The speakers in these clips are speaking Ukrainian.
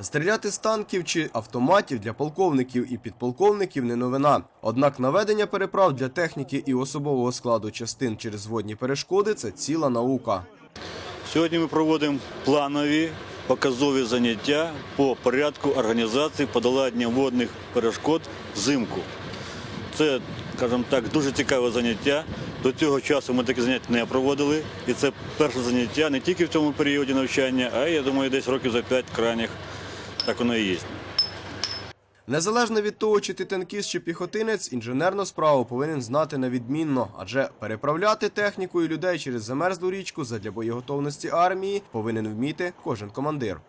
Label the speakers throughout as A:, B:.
A: Стріляти з танків чи автоматів для полковників і підполковників не новина. Однак наведення переправ для техніки і особового складу частин через водні перешкоди це ціла наука.
B: Сьогодні ми проводимо планові показові заняття по порядку організації подолання водних перешкод взимку. Це, скажімо так, дуже цікаве заняття. До цього часу ми такі заняття не проводили. І це перше заняття не тільки в цьому періоді навчання, а я думаю, десь років за п'ять крайніх. Так воно і є.
A: Незалежно від того, чи ти танкіст чи піхотинець, інженерну справу повинен знати на відмінно, адже переправляти техніку і людей через замерзлу річку задля боєготовності армії повинен вміти кожен командир.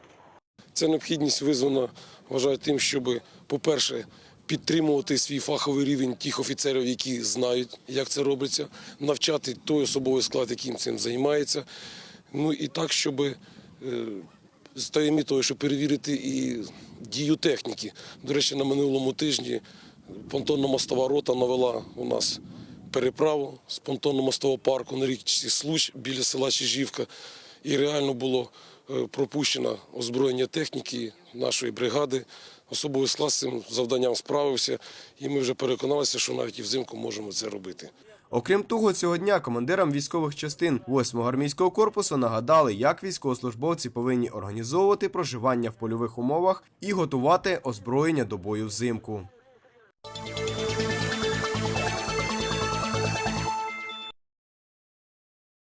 C: Ця необхідність визвана, вважаю, тим, щоб, по-перше, підтримувати свій фаховий рівень тих офіцерів, які знають, як це робиться, навчати той особовий склад, яким цим займається. Ну і так, щоб е, з тою мітою, щоб перевірити і дію техніки. До речі, на минулому тижні понтонно-мостова рота навела у нас переправу з понтонно-мостового парку на річці Случ біля села Чижівка. І реально було е, пропущено озброєння техніки нашої бригади. Особовий склад з цим завданням справився, і ми вже переконалися, що навіть і взимку можемо це робити.
A: Окрім того, цього дня командирам військових частин 8-го армійського корпусу нагадали, як військовослужбовці повинні організовувати проживання в польових умовах і готувати озброєння до бою взимку.